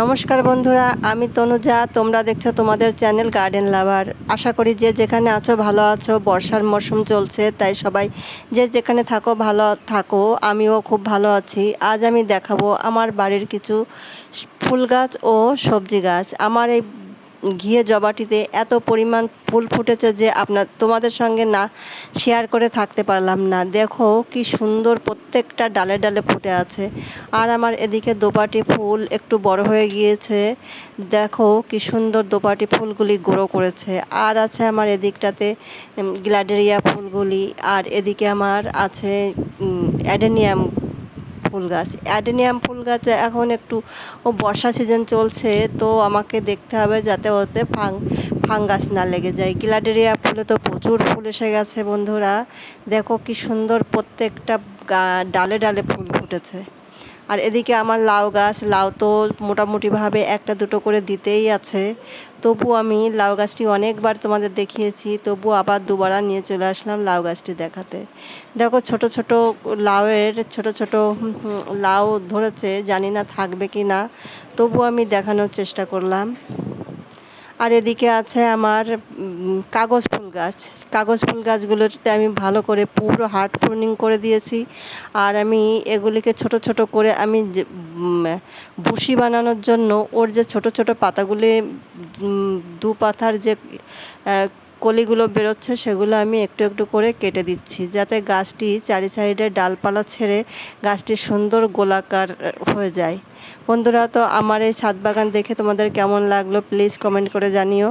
নমস্কার বন্ধুরা, আমি তনুজা, তোমরা দেখছ তোমাদের চ্যানেল গার্ডেন লাভার আশা করি যে যেখানে আছো ভালো আছো, বর্ষার মরশুম চলছে, তাই সবাই যে যেখানে থাকো ভালো থাকো, আমিও খুব ভালো আছি। আজ আমি দেখাবো আমার বাড়ির কিছু ফুল গাছ ও সবজি গাছ। আমার এই ঘিয়ে জবাটিতে এত পরিমাণ ফুল ফুটেছে যে আপনার, তোমাদের সঙ্গে না শেয়ার করে থাকতে পারলাম না। দেখো কি সুন্দর প্রত্যেকটা ডালে ডালে ফুটে আছে। আর আমার এদিকে দোপাটি ফুল একটু বড় হয়ে গিয়েছে। দেখো কি সুন্দর দোপাটি ফুলগুলি গ্রো করেছে। আর আছে আমার এদিকটাতে গ্ল্যাডেরিয়া ফুলগুলি। আর এদিকে আমার আছে অ্যাডেনিয়াম ফুল গাছ। অ্যাডেনিয়াম ফুল গাছ এখন একটু ও বর্ষা সিজন চলছে, তো আমাকে দেখতে হবে যাতে ওতে ফাং ফাঙ্গাস না লেগে যায়। গ্লাডেরিয়া ফুলে তো প্রচুর ফুল এসে গেছে বন্ধুরা। দেখো কি সুন্দর প্রত্যেকটা ডালে ডালে ফুল ফুটেছে। আর এদিকে আমার লাউ গাছ, লাউ তো মোটামুটিভাবে একটা দুটো করে দিতেই আছে। তবু আমি লাউ গাছটি অনেকবার তোমাদের দেখিয়েছি, তবু আবার দুবার নিয়ে চলে আসলাম লাউ গাছটি দেখাতে। দেখো ছোট ছোট লাউয়ের ছোট ছোট লাউ ধরেছে, জানি না থাকবে কি না তবু আমি দেখানোর চেষ্টা করলাম। আর এদিকে আছে আমার কাগজ ফুল গাছ। কাগজ ফুল গাছগুলোতে আমি ভালো করে পুরো হার্ড প্রুনিং করে দিয়েছি। আর আমি এগুলিকে ছোট ছোট করে আমি ভুসি বানানোর জন্য ওর যে ছোট ছোট পাতাগুলি দু পাতার যে কলিগুলো বেরোচ্ছে, সেগুলো আমি একটু একটু করে কেটে দিচ্ছি। যাতে গাছটি চারি সাইডে ডালপালা ছেড়ে গাছটি সুন্দর গোলাকার হয়ে যায়। বন্ধুরা, তো আমার এই ছাদ বাগান দেখে তোমাদের কেমন লাগল প্লিজ কমেন্ট করে জানিও।